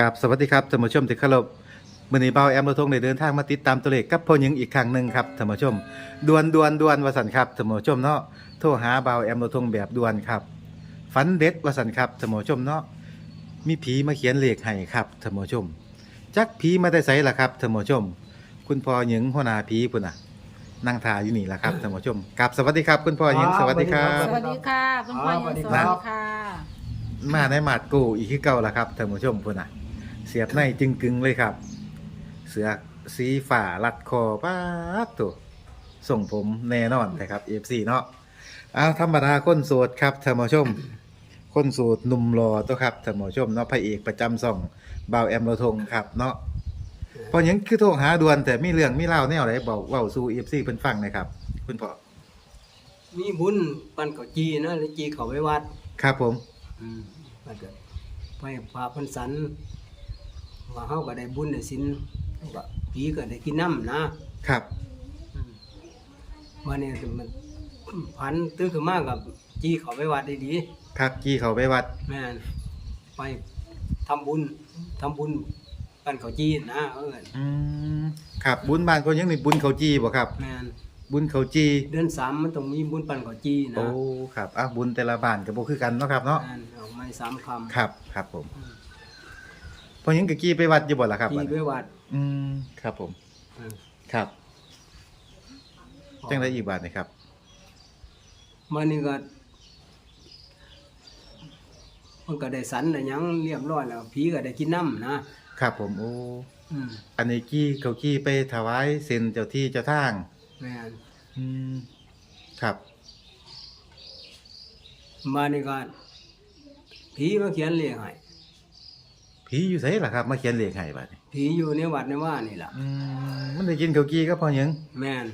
กับสวัสดีครับท่านผู้ชมที่เคารพมื้อนี้เบาแอมเราทงได้เดินทางมาติดตามตัวเลขกับพ่อหญิงอีกครั้งหนึ่งครับท่านผู้ชมดวนดวนดวนวสันครับท่านผู้ชมเนาะโทรหาเบาแอมเราทงแบบดวนครับฝันเด็ดวสันครับท่านผู้ชมเนาะมีผีมาเขียนเลขให้ครับท่านผู้ชม จักผีมาได้ไสล่ะครับท่านผู้ชม คุณพ่อหญิงหัวหน้าผีพุ่นน่ะนั่งทาอยู่นี่ล่ะครับท่านผู้ชมกับสวัสดีครับ คุณพ่อหญิงสวัสดีครัสบวัสดีค่ะคุณพ่อครับยังสวัสดีสวัสดีครับค่ะ มาในหมาดกูอีกคือเก่าละครับท่านผู้ชมพุ่นน่ะเสียบในจึงกึงเลยครับ เสือกสีฝ่ารัดคอป้าดตัวส่งผมแน่นอนนะครับ FC เนาะอ้าวธรรมดาคนโสดครับท่านผู้ชม คนโสดหนุ่มรอตัวครับท่านผู้ชมเนาะพระเอกประจำซ่องบ่าวแอมโรทงครับเนาะพอหยังคือโทรหาด่วนแต่มีเรื่องมีเล่าวแนวไหนบอกเว้าสู่ FC เพิ่นฟังหนะครับ คุณพ่อมีบุญปันเกาจีนะแล้วจีเขาไปวัด ครับผม อืมมันก็ไปพาเพันสัน ว่าเฮาก็ได้บุญได้ศีลว่าผีก็ได้กินน้ำนะครับอืมวันนี้มันพันตื่นขึ้นมากับจีเขาไปวัดได้ดีครับกี้เขาไปวัดแม่นไปทำบุญทำบุญปันเกาจีนะเอออืมครับบุญบ้านคนยังนี่บุญเขาจีบ่ครับ แม่นบุญเขาจีเดือนสามมันต้องมีบุญปันเกาจีนะโอ้ครับอะบุญแต่ละบ้านก็บ่คือกันเนาะครับเนาะแม่นออกมาสามคำครับครับผม อืม พอยังกะกี้ไปวัดอยู่บ่ล่ะครับจีบัดไปนี้วัดอืมครับผม อืมครับจังไดอีกบาทนี่ครับ มันนี่ก็ มันก็ได้สันได้หยังเรียบร้อยแล้วผีก็ได้กินน้ำนะครับผมโอ้อืมอันนี้กี้เขากี้ไปถวายเซ็นเจ้าที่เจ้าทาง แม่น อืมครับมานี่ก็ผีมาเขียนเลขให้ ผีอยู่ไสล่ะครับ มาเขียนเลขให้บัดนี้ผีอยู่ในวัดในว่านี่ล่ะ อืมมันได้กินเขากี้ก็พอหยังแม่น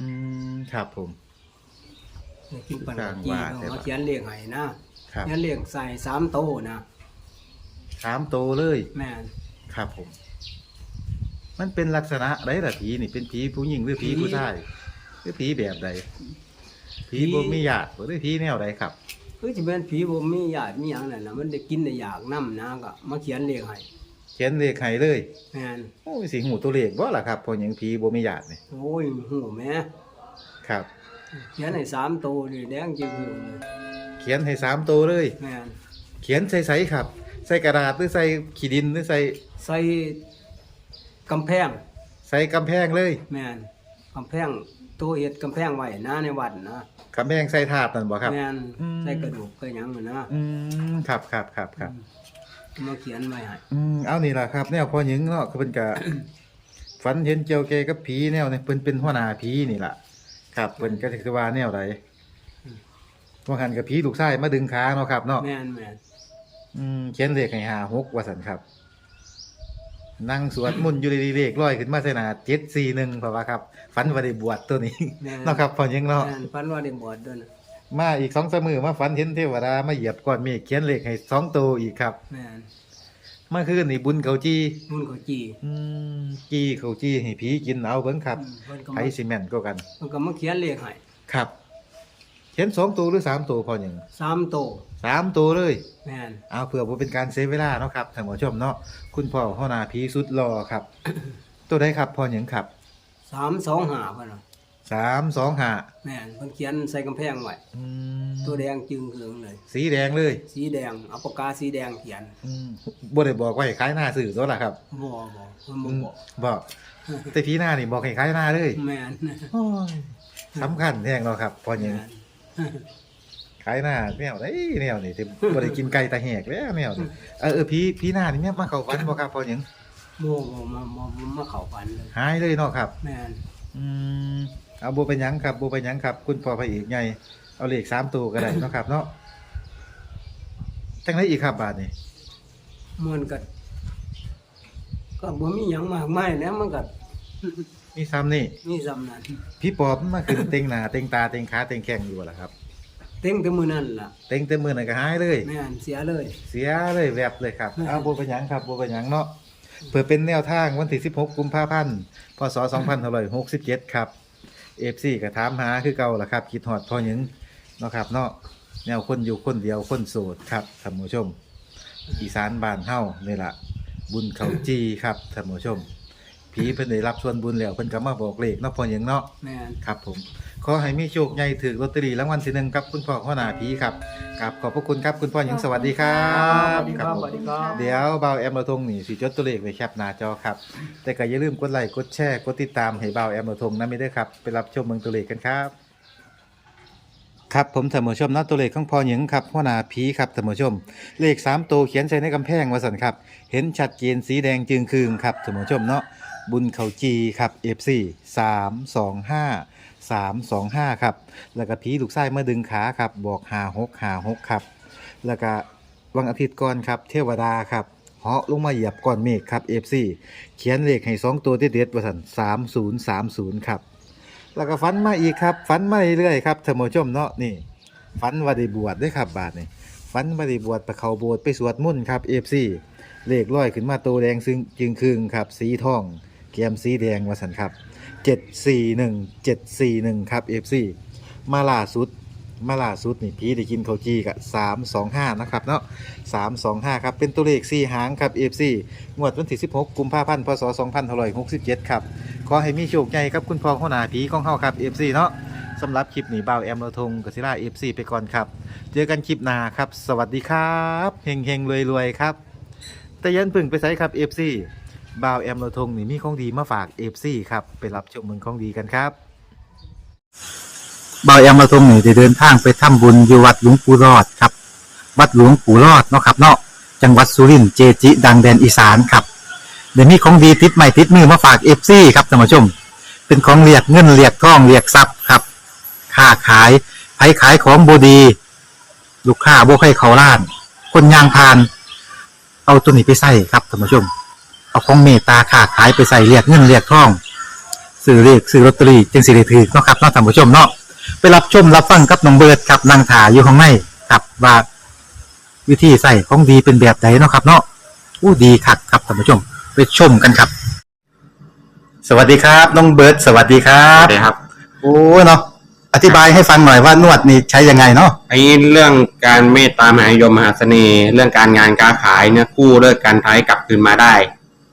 อืมครับผมได้กินปันสร้างจีว่าเขาแต่ว่ามาเขียนเลขให้นะครับเขียนเลขใส่สามโตนะสามโตเลย แม่นครับผม มันเป็นลักษณะใดล่ะผีนี่เป็นผีผู้หญิงหรือผีผีผู้ชายหรือผีแบบใดผีผีบ่มีญาติหรือผีแนวใดครับ คือจะเป็นผีบ่มีญาติมีหยังนั่นน่ะมันได้กินได้อยากน้ำนะก็มาเขียนเลขให้เขียนเลขให้เลยแม่นโอ้ยสิหูตัวเลขบ่ล่ะครับเพอหยังผีบ่มีญาตินี่โอ้ยหูแม่ครับ เขียนให้สามโตนี่แดงจึงอยู่เลยเขียนให้สามตัวเลย แม่นเขียนใส่ใสครับ ใส่กระดาษหรือใส่ขีดินหรือใส่ใส่กำแพง ใส่กำแพงเลย แม่นกำแพง ตัวเฮ็ดกำแพงไว้นะในวัดนะกำแพงใส่ถาดนั่นบ่ครับ แม่นอืม ใส่กระดูกกระหยังน่ะนะอืมครับครับครับครับ มาเขียนไว้ให้อืมเอานี่ล่ะครับ แนวพอหญิงเนาะคือเพิ่นก็ ฝันเห็นเกี่ยวแกกับผีแนวนี่เพิ่นเป็นหัวหน้าผีนี่ล่ะ ครับเพิ่นก็สิว่าแนวใดว่าหันกับผีลูกชายมาดึงขาเนาะครับเนาะแม่นแม่นอืมเขียนเลขให้หาหกว่าซั่นครับ นั่งสวดมนต์อยู่ดีๆเลขลอยขึ้นมาใส่หน้า741เพราะว่าครับฝันว่าได้บวชตัวนี้ แม่น เนาะครับพอหญิงเนาะแม่นพันว่าได้บวชด้วยนะมาอีก2-3มื้อมาฝันเห็นเทวดามาเหยียบก้อนเมฆเขียนเลขให้สองตัวอีกครับแม่นเมื่อคืนนี่บุญเขาจีมุ่นเขาจีอืมจีเขาจีให้ผีกินเอาเบิ่งครับอืมเพิ่นก็ไผมาซีเมนต์ก็กัน เพิ่นก็มาเขียนเลขให้ครับ เขียนสองตัวหรือสามตัวพออย่างสามโตสามตัวเลย แม่นเอาเผื่อว่าเป็นการเซฟเวลาเนาะครับท่านผู้ชมเนาะคุณพ่อหัวหน้าผีสุดรอครับ ตัวใดครับพออย่างครับสามสองห้าเพิ่นน่ะสามสองห้าแม่นเพิ่นเขียนใส่กำแพงไว้อืมตัวแดงจึงเหืองเลย สีแดงเลยสีแดงเอาปากกาสีแดงเขียนอืมบ่ได้บอกไว้ขายหน้าสื่อตัวละครับบ่บ่เพิ่นบ่อืมบอกบอกแต่ผีหน้านี่บอกให้ขายหน้าเลยแม่นโอ้ยสำคัญแท้งเนาะครับพออย่าง แม่น ขายหน้าแนวไอ้แนวนี่ที่บ่ได้กินไก่ตาแหกแล้วแนวนี่เออเออพี่พี่หน้านี่แม่มาเข้าฝันบ่ครับพอหยังบ่บ่มามามามาเข้าฝันเลยหายเลยเนาะครับ แม่นอืมเอาบ่เป็นหยังครับบ่เป็นหยังครับ คุณพ่อพระเอกใหญ่เอาเลข3ตัวก็ได้เนาะครับ เนาะจังไดอีกครับบาดนี้มันก็ก็บ่มีหยังมากมายแล้วมันก็ มีซ้ำนี่มีสำนั้นพี่ปอบมันมาขึ้นเต็งหน้าเต็งตาเต็งขาเต็งแข้งอยู่บ่ล่ะครับ เต็งแต่มื้อนั้นล่ะ เต็งเต็มมือนั่นก็หายเลยแม่นเสียเลย เสียเลยแวบเลยครับเอาบ่เป็นหยังครับบ่เป็นหยังเนาะเพื่อเป็นแนวทางวันที่ 16 กุมภาพันธ์พศ2567 ครับ FC ก็ถามหาคือเก่าล่ะครับคิดฮอดพอหยังเนาะครับเนาะแนวคนอยู่คนเดียวคนโสดครับท่านผู้ชม อีสานบ้านเฮานี่ล่ะบุญเขาจีครับท่านผู้ชม ผีเพิ่นได้รับส่วนบุญแล้วเพิ่นก็มาบอกเลขเนาะพ่อหยังเนาะ แม่นครับผม ขอให้มีโชคใหญ่ถือลอตเตอรี่รางวัลที่หนึ่งครับคุณพ่อหัวหน้าผีครับกับขอบพระคุณครับคุณพ่อหญิงสวัสดีครัสบวัสดีครับผมสวัสดีครับ เดี๋ยวเบาแอมราทงนี่สิจดตัวเลขไว้แคปหน้าจอครับ แต่ก็อย่าลืมกดไลค์กดแชร์กดติดตามให้เบาแอมราทงนะไม่ได้ครับไปรับชมเมืองตัวเลขกันครับ ครับผมท่านผู้ชมนัดตัวเลขของพ่อหญิงครับหัวหน้าผีครับท่านผู้ชม เลข3ตัวเขียนใส่ในกำแพงวาสันครับ เห็นชัดเจนสีแดงจึงคืงครับท่านผู้ชมเนาะ บุญเขาจีครับ FC 325 325ครับ แล้วก็ผีลูกไส้เมื่อดึงขาครับ บอก56 56ครับ แล้วก็วันอาทิตย์ก่อนครับ เทวดาครับเหาะลงมาเหยียบก้อนเมฆครับ FC เขียนเลขให้2ตัวเด็ดๆว่าสัน3030ครับ แล้วก็ฝันมาอีกครับฝันมาเรื่อยๆครับท่านผู้ชมเนาะนี่ฝันว่าได้บวชด้วยครับบาทนี่ฝันว่าได้บวชไปเขาโบสถ์ไปสวดมนต์ครับ FC เลขร้อยขึ้นมาตัวแดงซึ่งจึงคืงครับ สีทอง เกมสีแดงวาสันครับ 741 741 ครับ FC มาล่าสุด มาล่าสุดนี่พี่ได้กินข้าวจีกับ325 นะครับเนาะ325 ครับ เป็นตัวเลข 4 หางครับ FC งวดวันที่ 16 กุมภาพันธ์พศ2567 ครับ ขอให้มีโชคใหญ่ครับคุณพ่อหัวหน้าผีของเฮาครับ FC เนาะสำหรับคลิปนี้บ่าวแอมโลทงกบศิลา FC ไปก่อนครับ เจอกันคลิปหน้าครับ สวัสดีครับ เฮงเฮงรวยรวยครับ แต่ยันพึ่งไปใส่ครับ FC บ่าวแอมโลทงนี่มีของดีมาฝาก FC ครับ ไปรับชมเมืองของดีกันครับบายอมาตรงนี่ได้เดินทางไปทำบุญอยู่วัดหลวงปู่รอดครับ วัดหลวงปู่รอดเนาะครับเนาะจังหวัดสุรินทร์เจจิ ดังแดนอีสานครับเดี๋ยวนี้ของดีติดใหม่ติดมือมาฝากเอฟซีครับท่านผู้ชม เป็นของเรียกเงินเรียกทองเรียกทรัพย์ครับค้าขายไผขายของบดี ลูกค้าบ่ให้เขาล้าน คนยางพาน เอาตัวนี้ไปใส่ครับท่านผู้ชม เอาของเมตตาค้าขายไปใส่เรียกเงินเรียกทองซื้อเรียกซื้อลอตเตอรี่จึงสิได้ถือเนาะครับเนาะท่านผู้ชมเนาะไปรับชมรับฟังกับน้องเบิร์ดครับนางถาอยู่ข้างในครับว่าวิธีใส่ของดีเป็นแบบไหนเนาะครับเนาะอู้ดีคักครับท่านผู้ชมไปชมกันครับ สวัสดีครับน้องเบิร์ดสวัสดีครัครับบครับโอ้เนาะอธิบายให้ฟังหน่อยว่านวดนี่ใช้ยังไงเนาะไอ้เรื่องการเมตตามหานิยมมหาเสน่ห์ เรื่องการงานการขายเนี่ยกู้เลิกการท้ายกลับคืนมาได้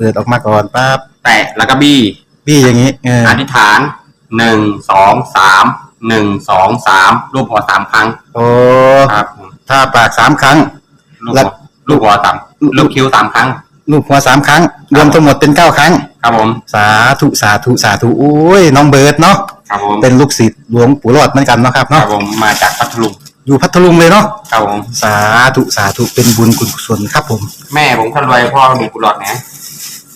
เปิดออกมาก่อนปั๊บแตะแล้วก็บี้พี่อย่างนี้เอออธิษฐานหนึ่งสองสามหนึ่งสองสามรูปหัวสามครั้งโอ้ครับผมถ้าปากสามครั้ง ลูกแล้หัวว ลูกหัวสามลูกคิ้วสามครั้ง ลูกหัวสามครั้ง รวมทั้งหมดเป็นเก้าครั้ง ครับผมสาธุสาธุสาธุโอ้ยน้องเบิร์ดเนาะครับผมเป็นลูกศิษย์หลวงปู่รอดเหมือนกันเนาะครับครับเนาะผมมาจากพัทลุงอยู่พัทลุงเลยเนาะครับผมสาธุสาธุเป็นบุญกุศลครับผม แม่ผมคนรวยพ่อมีกุหลาบนะ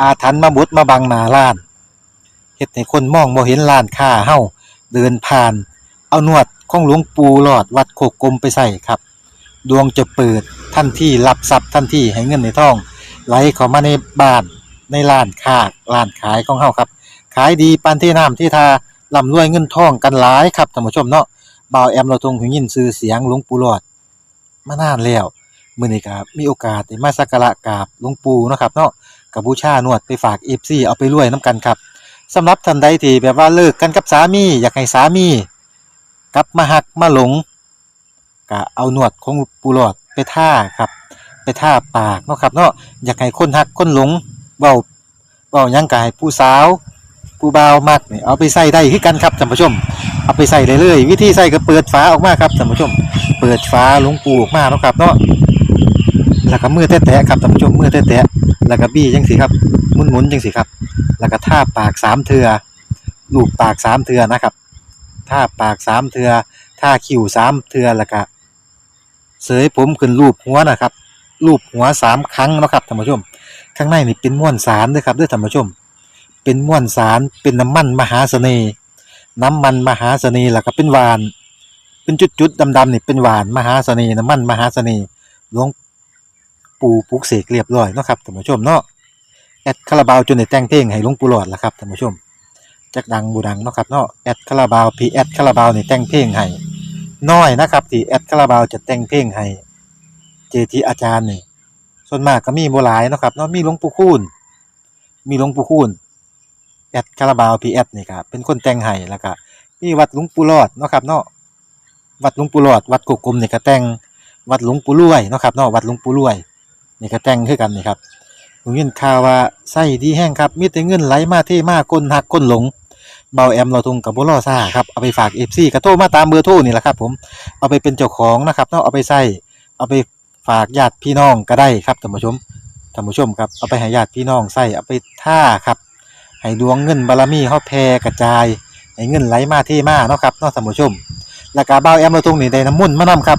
อาถรรพ์มาบดมาบังหน้าร้านเฮ็ดให้คนมองบ่เห็นร้านค้าเฮาเดินผ่าน เอานวดของหลวงปู่หลอดวัดโคกกลมไปใส่ครับ ดวงจะเปิดทันที่รับทรัพย์ทันที่ให้เงินในท้อง ไหลเข้ามาในบ้านในร้านค้าร้านขายของเฮาครับ ขายดีปานที่น้ำที่ทาร่ำรวยเงินทองกันหลายครับท่านผู้ชมเนาะบ่าวแอมเราทรงหูยินชื่อเสียงหลวงปู่หลอดมานานแล้วมื้อนี้ก็มีโอกาสได้มาสักการะกราบหลวงปู่เนาะครับเนาะ กับบูชานวดไปฝาก FC เอาไปรวยนํกันครับสำหรับท่านใดที่แบบว่าเลิกกันกับสามีอยากให้สามีกลับมาหักมาหลงก็เอาหนวดของปูหลอดไปท่าครับ ไปท่าปากเนาะครับเนาะอยากให้คนหักคนหลงเบาเบายังกายผู้สาวผู้บ่าวมักเนี่ยเอาไปใส่ได้คือกันครับท่านผู้ชม เอาไปใส่ได้เลย วิธีใส่ก็เปิดฝาออกมาครับท่านผู้ชม เปิดฝาหลวงปูออกมาเนาะครับเนาะ แล้วก็มือแตะๆครับท่านผู้ชมมือแตะๆแล้วก็บี้จังสิครับหมุนๆจังสิครับ แล้วก็ท่าปากสามเทือลูบปากสามเทือนะครับท่าปากสามเทือท่าคิ้วสามเทือแล้วก็เสยผมขึ้นรูปหัวนะครับรูปหัวสามครั้งนะครับท่านผู้ชม ข้างในนี่เป็นม้วนสารด้วยครับด้วยท่านผู้ชม เป็นม้วนสารเป็นน้ำมันมหาเสน่ห์น้ำมันมหาเสน่ห์แล้วก็เป็นหวาน เป็นจุดๆดำๆนี่เป็นหวานมหาเสน่ห์น้ำมันมหาเสน่ห์หลวง ปูปลุกเสกเรียบร้อยเนาะครับท่านผู้ชมเนาะแอดคาราบาวจนได้แต่งเพลงให้หลวงปู่หลอดล้วครับท่านผู้ชมจักดังบูดังเนาะครับเนาะแอดคาราบาวพีแอดคาราบาวนี่แต่งเพลงให้น้อยนะครับที่แอดคาราบาวจะแต่งเพลงให้เจทีอาจารย์นี่ส่วนมากก็มีโบ่หลายเนาะครับเนาะมีหลวงปู่คูณมีหลวงปู่คูณแอดคาราบาวพีแอดนี่ครับเป็นคนแต่งให้แล้วก็มีวัดหลวงปู่รอดเนาะครับเนาะวัดหลวงปู่รอดวัดกุกกลมนี่ก็แต่งวัดหลวงปู่รวยเนาะครับเนาะวัดหลวงปู่รวย นี่ก็แต่งคือกันนี่ครับผมยินข่าวว่าไส้ดีแห้งครับมีแต่เงินไหลมาเทมาก้นหักก้นหลงเบาแอมเราทงกับบุรอซ่าครับเอาไปฝากเอฟซีกระโทรมาตามเบอร์โทรนี่แหละครับผมเอาไปเป็นเจ้าของนะครับเนาะเอาไปใส่เอาไปฝากญาติพี่น้องก็ได้ครับท่านผู้ชมท่านผู้ชมครับเอาไปให้ญาติพี่น้องใส่เอาไปท่าครับให้ดวงเงินบารมีเฮาแผ่กระจายให้เงินไหลมาเทมาเนาะครับเนาะท่านผู้ชมแล้วก็บ่าแอมเราตรงนี้ได้น้ำมุ่นมานํครับ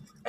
ั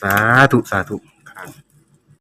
สาธุสาธุครับ